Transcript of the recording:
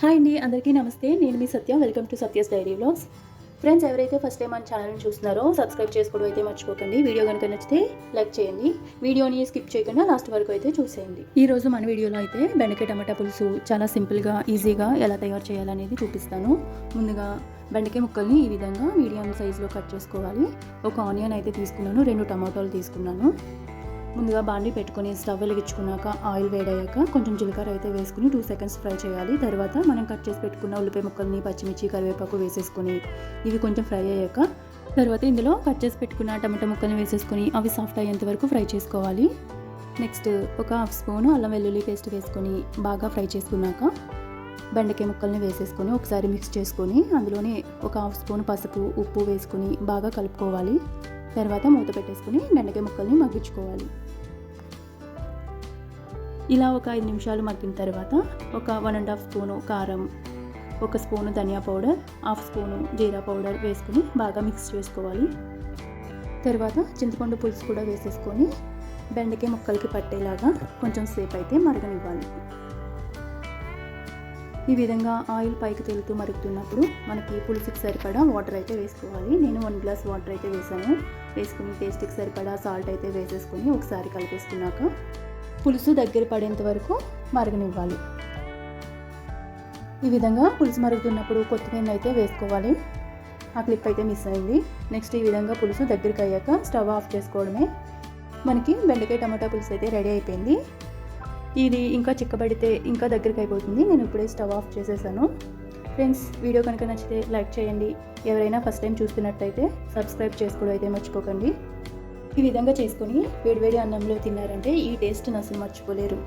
Hi అండి అందరికీ నమస్తే. నేను మీ Satya. Welcome to Satya's diary vlogs friends ఎవరైతే ఫస్ట్ టైం మన ఛానల్ని చూస్తున్నారో సబ్స్క్రైబ్ చేసుకోవడం అయితే మర్చిపోకండి. వీడియో కనుక నచ్చితే లైక్ చేయండి. వీడియోని స్కిప్ చేయకుండా లాస్ట్ వరకు అయితే చూసేయండి. ఈ రోజు మన వీడియోలో అయితే బెండకాయ టమాటా పులుసు చాలా సింపుల్గా ఈజీగా ఎలా తయారు చేయాలనేది చూపిస్తాను. ముందుగా బెండకాయ ముక్కల్ని ఈ విధంగా మీడియం సైజులో కట్ చేసుకోవాలి. ఒక ఆనియన్ అయితే తీసుకున్నాను రెండు టమాటోలు తీసుకున్నాను. ముందుగా బాండీ పెట్టుకొని స్టవ్ వెలిగించుకున్నాక ఆయిల్ వేడయ్యాక కొంచెం జీలకర్ర అయితే వేసుకుని టూ సెకండ్స్ ఫ్రై చేయాలి. తర్వాత మనం కట్ చేసి పెట్టుకున్న ఉల్లిపాయ ముక్కల్ని పచ్చిమిర్చి కరివేపాకు వేసేసుకుని ఇవి కొంచెం ఫ్రై అయ్యాక తర్వాత ఇందులో కట్ చేసి పెట్టుకున్న టమాటా ముక్కల్ని వేసేసుకొని అవి సాఫ్ట్ అయ్యేంత వరకు ఫ్రై చేసుకోవాలి. నెక్స్ట్ ఒక హాఫ్ స్పూన్ అల్లం వెల్లుల్లి పేస్ట్ వేసుకొని బాగా ఫ్రై చేసుకున్నాక బెండకాయ ముక్కల్ని వేసేసుకొని ఒకసారి మిక్స్ చేసుకొని అందులోనే ఒక హాఫ్ స్పూన్ పసుపు ఉప్పు వేసుకొని బాగా కలుపుకోవాలి. తర్వాత మూత పెట్టేసుకొని బెండకాయ ముక్కల్ని మగ్గించుకోవాలి. ఇలా ఒక ఐదు నిమిషాలు మగ్గిన తర్వాత ఒక వన్ అండ్ హాఫ్ స్పూను కారం ఒక స్పూను ధనియా పౌడర్ హాఫ్ స్పూను జీరా పౌడర్ వేసుకుని బాగా మిక్స్ చేసుకోవాలి. తర్వాత చింతపండు పులుసు కూడా వేసేసుకొని బెండకాయ ముక్కలకి పట్టేలాగా కొంచెం సేపు అయితే మరగనివ్వాలి. ఈ విధంగా ఆయిల్ పైకి తేలుతూ మరుగుతున్నప్పుడు మనకి పులుసుకి సరిపడా వాటర్ అయితే వేసుకోవాలి. నేను వన్ గ్లాస్ వాటర్ అయితే వేసాను. వేసుకుని టేస్ట్కి సరిపడా సాల్ట్ అయితే వేసేసుకొని ఒకసారి కలిపేసుకున్నాక పులుసు దగ్గర పడేంత వరకు మరగనివ్వాలి. ఈ విధంగా పులుసు మరుగుతున్నప్పుడు కొత్తిమీర అయితే వేసుకోవాలి. ఆ క్లిప్ అయితే మిస్ అయింది. నెక్స్ట్ ఈ విధంగా పులుసు దగ్గరికి అయ్యాక స్టవ్ ఆఫ్ చేసుకోవడమే. మనకి బెండకాయ టమాటా పులుసు అయితే రెడీ అయిపోయింది. ఇది ఇంకా చిక్కబడితే ఇంకా దగ్గరికి అయిపోతుంది. నేను ఇప్పుడే స్టవ్ ఆఫ్ చేసేసాను. ఫ్రెండ్స్ వీడియో కనుక నచ్చితే లైక్ చేయండి. ఎవరైనా ఫస్ట్ టైం చూస్తున్నట్టయితే సబ్స్క్రైబ్ చేసుకోవడం అయితే మర్చిపోకండి. ఈ విధంగా చేసుకొని వేడివేడి అన్నంలో తిన్నారంటే ఈ టేస్ట్ని అసలు మర్చిపోలేరు.